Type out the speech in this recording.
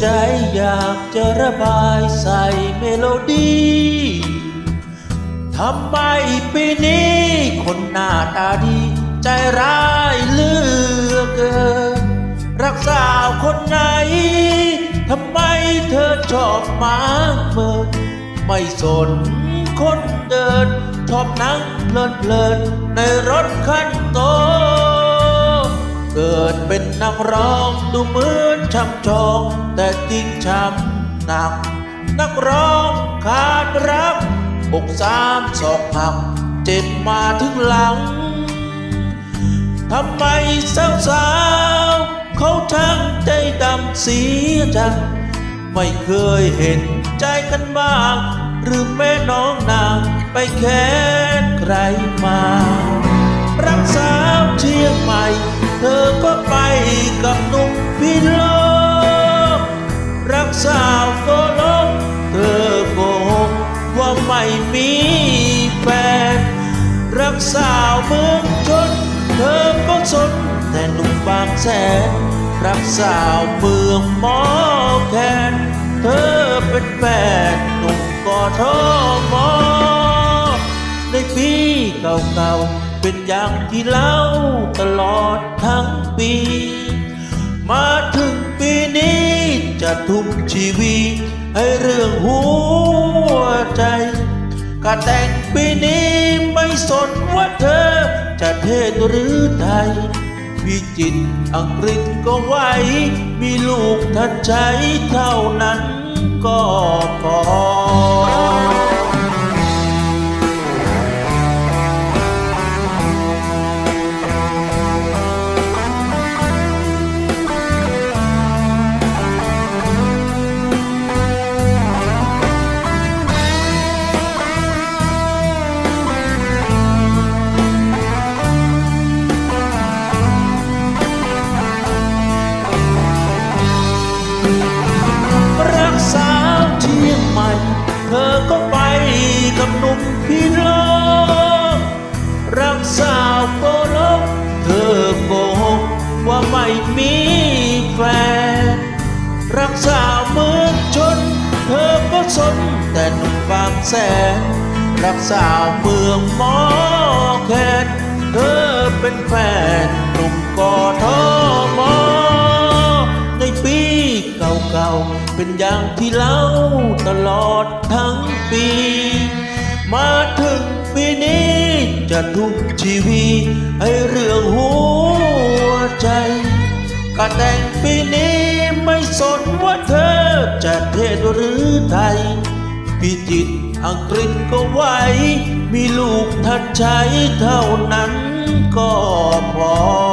ใจอยากจะระบายใส่เมโลดี้ทำไมปีนี้คนหน้าตาดี ใจร้ายเลือเกินรักสาวคนไหนทำไมเธอชอบมาเมินไม่สนคนเดิน ชอบนั่งเพลินเพลินๆในรถคันโต เกิดเป็นนักร้องดูเหมือนช่ำชองแต่จริงช้ำหนัก นักร้องขาดรักอกสามศอกหักเจ็บมาถึงหลังทำไมสาวสาวๆเขาทั้งใจดำเสียจังไม่เคยเห็นใจกันบ้าง หรือแม่น้องนางไปแค้นใครมา รักสาวเชียงใหม่ เธอก็ไปกับหนุ่มพิโลกรักสาวโกลกเธอโกหกว่าไม่มีแฟน รักสาวเมืองชน เธอก็สนแต่หนุ่มบางแสน รักสาวเมืองมอแคนเธอเป็นแฟนหนุ่มกอทมในปีเก่าๆ เป็นอย่างที่เล่าตลอดทั้งปี มาถึงปีนี้จะทุ่มชีวิตให้เรื่องหัวใจก็แต่งปีนี้ไม่สนว่าเธอ จะเทศหรือไทยพิจิตอังกฤษก็ไหว มีลูกทันใจเท่านั้นก็ สาวโกลกเธอโกหกว่าไม่มีแฟนรักสาวเมืองชน เธอก็สนแต่หนุ่มบางแสนรักสาวเมืองมอแคนเธอเป็นแฟนหนุ่มกอทมในปีเก่าๆเป็นอย่างที่เล่าตลอดทั้งปี มาถึงปีนี้ จะทุกชีวีให้เรื่องหัวใจก็แต่งปีนี้ไม่สนว่าเธอจะเทศหรือไทยพิจิตอังกฤษก็ไหว มีลูกทัดใจเท่านั้นก็พอ